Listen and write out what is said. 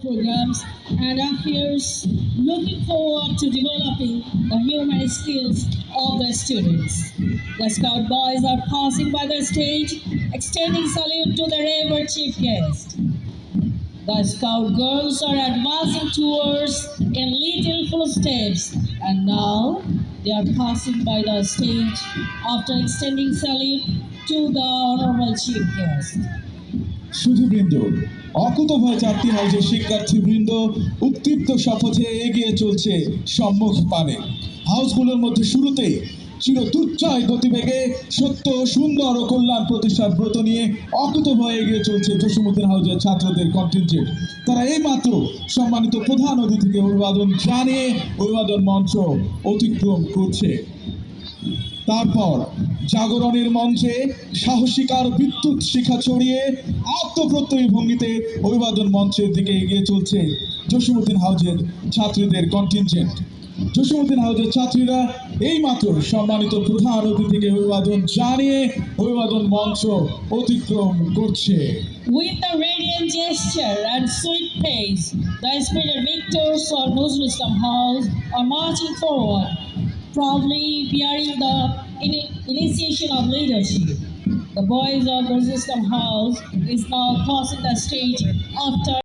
programs and are looking forward to developing the human skills of the students. The Scout boys are passing by the stage, extending salute to the revered chief guest. The Scout girls are advancing towards in little footsteps, and now they are passing by the stage after extending salute to the honorable chief guest. শুধুবৃন্দ অকুতভয় চারটি হাউসের শিক্ষার্থীবৃন্দ উত্তৃপ্ত শপথে এগিয়ে চলছে সম্মুখ পানে। হাউসগুলোর মধ্যে শুরুতেই চির দুর্জয় গতিবেগে সত্য, সুন্দর ও কল্যাণ প্রতিষ্ঠার ব্রত নিয়ে অকুতভয় এগিয়ে চলছে জসীমুদ্দিন হাউসের ছাত্রদের কন্টিনজেন্ট তারা এইমাত্র সম্মানিত প্রধান অতিথিকে অভিবাদন জানিয়ে অভিবাদন মঞ্চ অতিক্রম করছে। তারপর জাগরণের মঞ্চে সাহসিকার বিদ্যুৎ শিখা ছড়িয়ে আত্মপ্রত্যয়ী ভঙ্গিতে অভিবাদন মঞ্চের দিকে এগিয়ে চলছে জসীমুদ্দিন হাউজের ছাত্রীদের কন্টিনজেন্ট জসীমুদ্দিন হাউজের ছাত্রীরা এইমাত্র সম্মানিত প্রধান অতিথিকে অভিবাদন জানিয়ে অভিবাদন মঞ্চ অতিক্রম করছে। With a radiant gesture and sweet pace, the spirited victors of House are marching forward, proudly bearing the ini- initiation of leadership. The boys of Nuzul Islam House is now crossing the stage after